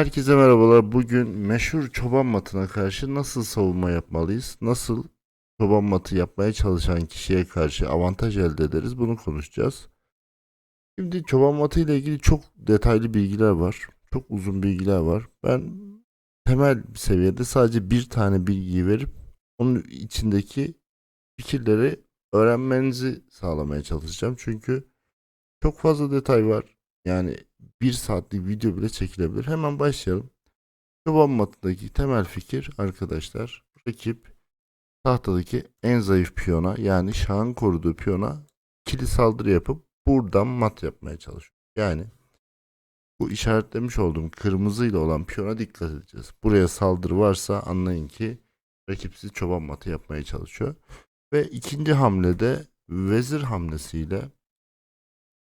Herkese merhabalar. Bugün meşhur çoban matına karşı nasıl savunma yapmalıyız? Nasıl çoban matı yapmaya çalışan kişiye karşı avantaj elde ederiz? Bunu konuşacağız. Şimdi çoban matı ile ilgili çok detaylı bilgiler var. Çok uzun bilgiler var. Ben temel seviyede sadece bir tane bilgiyi verip onun içindeki fikirleri öğrenmenizi sağlamaya çalışacağım. Çünkü çok fazla detay var. Yani bir saatlik video bile çekilebilir. Hemen başlayalım. Çoban matındaki temel fikir arkadaşlar. Rakip tahtadaki en zayıf piyona yani şahın koruduğu piyona ikili saldırı yapıp buradan mat yapmaya çalışıyor. Yani bu işaretlemiş olduğum kırmızıyla olan piyona dikkat edeceğiz. Buraya saldırı varsa anlayın ki rakip sizi çoban matı yapmaya çalışıyor. Ve ikinci hamlede vezir hamlesiyle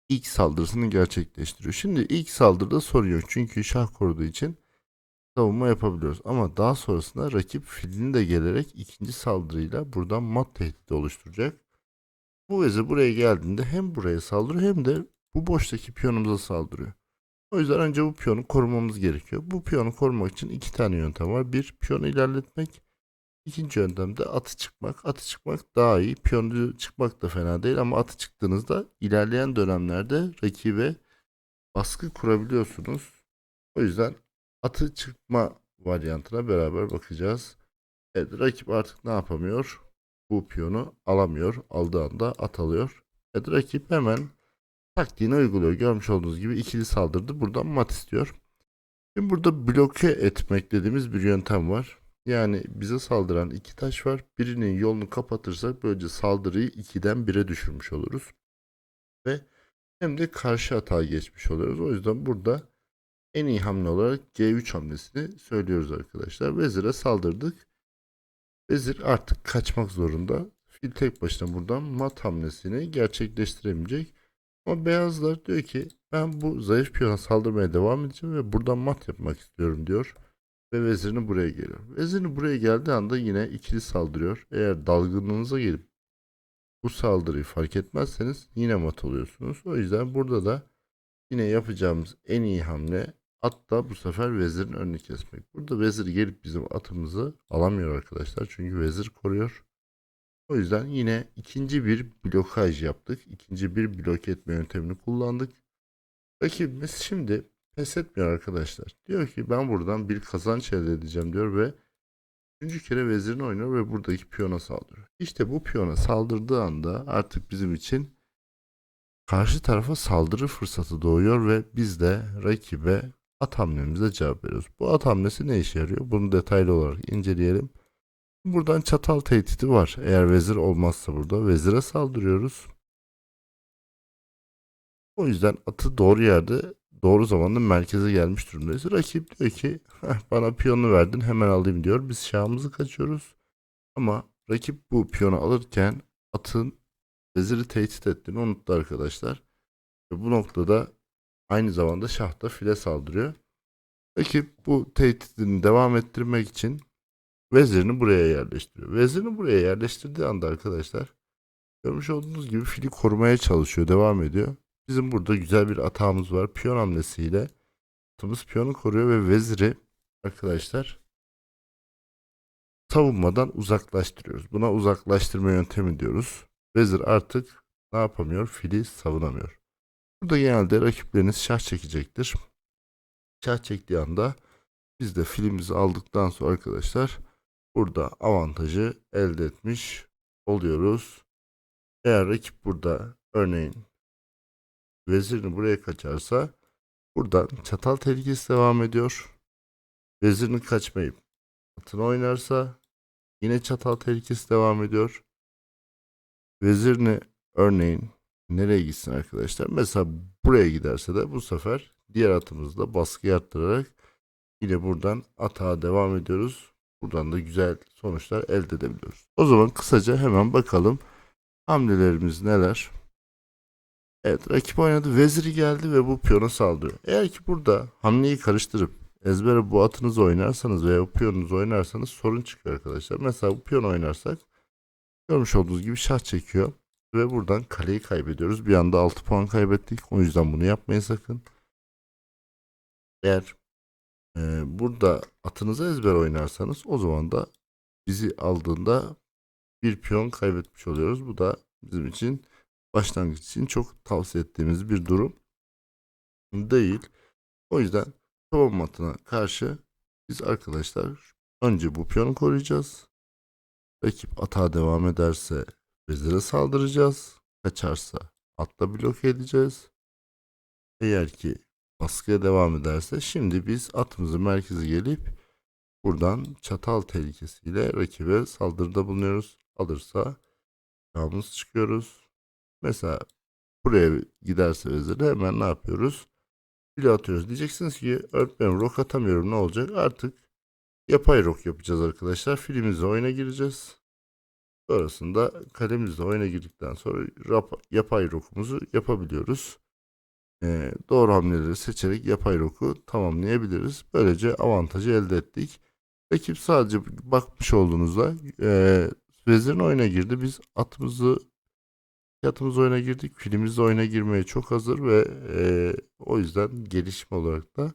ilk saldırısını gerçekleştiriyor. Şimdi ilk saldırıda sorun yok. Çünkü şah koruduğu için savunma yapabiliyoruz. Ama daha sonrasında rakip filini de gelerek ikinci saldırıyla buradan mat tehdidi oluşturacak. Bu vezir buraya geldiğinde hem buraya saldırıyor hem de bu boştaki piyonumuza saldırıyor. O yüzden önce bu piyonu korumamız gerekiyor. Bu piyonu korumak için iki tane yöntem var. Bir piyonu ilerletmek. İkinci yöntem de atı çıkmak. Atı çıkmak daha iyi. Piyonu çıkmak da fena değil ama atı çıktığınızda ilerleyen dönemlerde rakibe baskı kurabiliyorsunuz. O yüzden atı çıkma varyantına beraber bakacağız. Evet rakip artık ne yapamıyor? Bu piyonu alamıyor. Aldığı anda at alıyor. Evet rakip hemen taktiğini uyguluyor. Görmüş olduğunuz gibi ikili saldırdı. Buradan mat istiyor. Şimdi burada bloke etmek dediğimiz bir yöntem var. Yani bize saldıran iki taş var. Birinin yolunu kapatırsak böylece saldırıyı 2'den 1'e düşürmüş oluruz. Ve hem de karşı hata geçmiş oluyoruz. O yüzden burada en iyi hamle olarak G3 hamlesini söylüyoruz arkadaşlar. Vezire saldırdık. Vezir artık kaçmak zorunda. Fil tek başına buradan mat hamlesini gerçekleştiremeyecek. Ama beyazlar diyor ki ben bu zayıf piyona saldırmaya devam edeceğim ve buradan mat yapmak istiyorum diyor ve vezirini buraya geliyor. Vezirini buraya geldiği anda yine ikili saldırıyor. Eğer dalgınlığınıza gelip bu saldırıyı fark etmezseniz yine mat oluyorsunuz. O yüzden burada da yine yapacağımız en iyi hamle hatta bu sefer vezirin önünü kesmek. Burada vezir gelip bizim atımızı alamıyor arkadaşlar. Çünkü vezir koruyor. O yüzden yine ikinci bir blokaj yaptık. İkinci bir blok etme yöntemini kullandık. Rakibimiz şimdi pes etmiyor arkadaşlar. Diyor ki ben buradan bir kazanç elde edeceğim diyor ve üçüncü kere vezirini oynuyor ve buradaki piyona saldırıyor. İşte bu piyona saldırdığı anda artık bizim için karşı tarafa saldırı fırsatı doğuyor ve biz de rakibe at hamlemize cevap veriyoruz. Bu at hamlesi ne işe yarıyor? Bunu detaylı olarak inceleyelim. Buradan çatal tehdidi var. Eğer vezir olmazsa burada vezire saldırıyoruz. O yüzden atı doğru yerde doğru zamanda merkeze gelmiş durumdayız. Rakip diyor ki bana piyonu verdin hemen alayım diyor. Biz şahımızı kaçıyoruz. Ama rakip bu piyonu alırken atın veziri tehdit ettiğini unuttu arkadaşlar. Ve bu noktada aynı zamanda şah da file saldırıyor. Rakip bu tehditini devam ettirmek için vezirini buraya yerleştiriyor. Vezirini buraya yerleştirdiği anda arkadaşlar görmüş olduğunuz gibi fili korumaya çalışıyor. Devam ediyor. Bizim burada güzel bir atağımız var. Piyon hamlesiyle atımız piyonu koruyor ve veziri arkadaşlar savunmadan uzaklaştırıyoruz. Buna uzaklaştırma yöntemi diyoruz. Vezir artık ne yapamıyor? Fili savunamıyor. Burada genelde rakipleriniz şah çekecektir. Şah çektiği anda biz de filimizi aldıktan sonra arkadaşlar burada avantajı elde etmiş oluyoruz. Eğer rakip burada örneğin vezirini buraya kaçarsa buradan çatal tehlikesi devam ediyor. Vezirini kaçmayıp atını oynarsa yine çatal tehlikesi devam ediyor. Vezirini örneğin nereye gitsin arkadaşlar? Mesela buraya giderse de bu sefer diğer atımızda baskı arttırarak yine buradan atağa devam ediyoruz. Buradan da güzel sonuçlar elde edebiliyoruz. O zaman kısaca hemen bakalım hamlelerimiz neler? Evet rakip oynadı. Veziri geldi ve bu piyona saldırıyor. Eğer ki burada hamleyi karıştırıp ezbere bu atınızı oynarsanız veya bu piyonunuzu oynarsanız sorun çıkıyor arkadaşlar. Mesela bu piyon oynarsak görmüş olduğunuz gibi şah çekiyor. Ve buradan kaleyi kaybediyoruz. Bir anda 6 puan kaybettik. O yüzden bunu yapmayın sakın. Eğer Ee, burada atınıza ezber oynarsanız o zaman da bizi aldığında bir piyon kaybetmiş oluyoruz. Bu da bizim için başlangıç için çok tavsiye ettiğimiz bir durum değil. O yüzden çoban matına karşı biz arkadaşlar önce bu piyonu koruyacağız. Rakip atağa devam ederse vezire saldıracağız. Kaçarsa atla bloke edeceğiz. Eğer ki baskıya devam ederse şimdi biz atımızı merkeze gelip buradan çatal tehlikesiyle rakibe saldırıda bulunuyoruz. Alırsa yağımız çıkıyoruz. Mesela buraya giderse vezire hemen ne yapıyoruz? Bile atıyoruz. Diyeceksiniz ki öğretmenim rok atamıyorum ne olacak? Artık yapay rok yapacağız arkadaşlar. Filimizle oyuna gireceğiz. Sonrasında kalemizle oyuna girdikten sonra yapay rokumuzu yapabiliyoruz. Ee, doğru hamleleri seçerek yapay roku tamamlayabiliriz. Böylece avantajı elde ettik. Rakip sadece bakmış olduğunuzda e, vezirin oyuna girdi. Biz atımızı atımız oyuna girdik. Filimiz de oyuna girmeye çok hazır ve e, o yüzden gelişme olarak da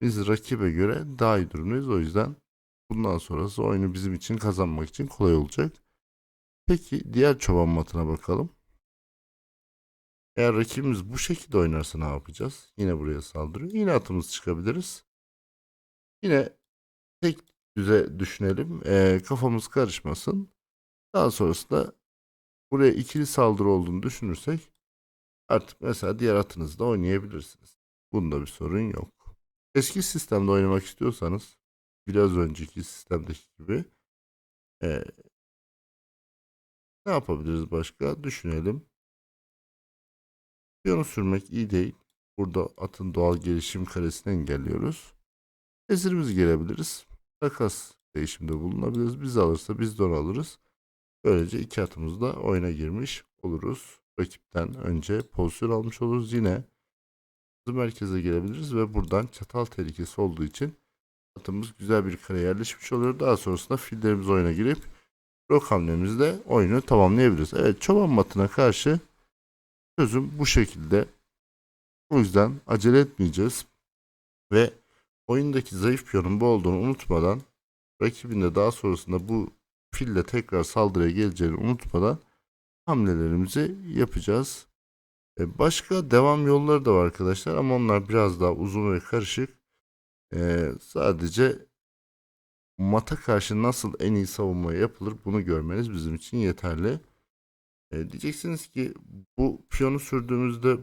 biz rakibe göre daha iyi durumdayız. O yüzden bundan sonrası oyunu bizim için kazanmak için kolay olacak. Peki diğer çoban matına bakalım. Eğer rakibimiz bu şekilde oynarsa ne yapacağız? Yine buraya saldırıyor. Yine atımız çıkabiliriz. Yine tek düze düşünelim. Ee, kafamız karışmasın. Daha sonrasında buraya ikili saldırı olduğunu düşünürsek artık mesela diğer atınızda oynayabilirsiniz. Bunda bir sorun yok. Eski sistemde oynamak istiyorsanız biraz önceki sistemdeki gibi ee, ne yapabiliriz başka? Düşünelim. Piyonu sürmek iyi değil. Burada atın doğal gelişim karesini engelliyoruz. Vezirimizi gelebiliriz. Takas değişimde bulunabiliriz. Biz alırsa biz de onu alırız. Böylece iki atımız da oyuna girmiş oluruz. Rakipten önce pozisyon almış oluruz. Yine merkeze gelebiliriz ve buradan çatal tehlikesi olduğu için atımız güzel bir kare yerleşmiş oluyor. Daha sonrasında fillerimiz oyuna girip rok hamlemizle oyunu tamamlayabiliriz. Evet çoban matına karşı Çözüm bu şekilde. O yüzden acele etmeyeceğiz. Ve oyundaki zayıf piyonun bu olduğunu unutmadan rakibinde daha sonrasında bu fille tekrar saldırıya geleceğini unutmadan hamlelerimizi yapacağız. E, Başka devam yolları da var arkadaşlar ama onlar biraz daha uzun ve karışık. E, sadece mata karşı nasıl en iyi savunma yapılır bunu görmeniz bizim için yeterli. E, diyeceksiniz ki bu piyonu sürdüğümüzde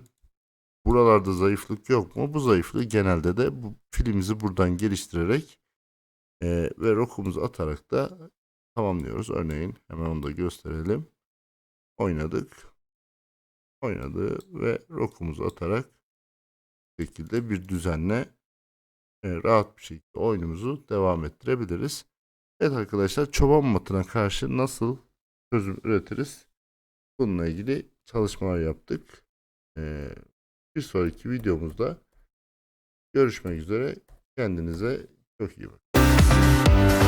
buralarda zayıflık yok mu? Bu zayıflığı genelde de bu filimizi buradan geliştirerek e, ve rokumuzu atarak da tamamlıyoruz. Örneğin hemen onu da gösterelim. Oynadık. Oynadı ve rokumuzu atarak şekilde bir düzenle e, rahat bir şekilde oyunumuzu devam ettirebiliriz. Evet arkadaşlar çoban matına karşı nasıl çözüm üretiriz? Bununla ilgili çalışmalar yaptık. Ee, bir sonraki videomuzda görüşmek üzere. Kendinize çok iyi bakın.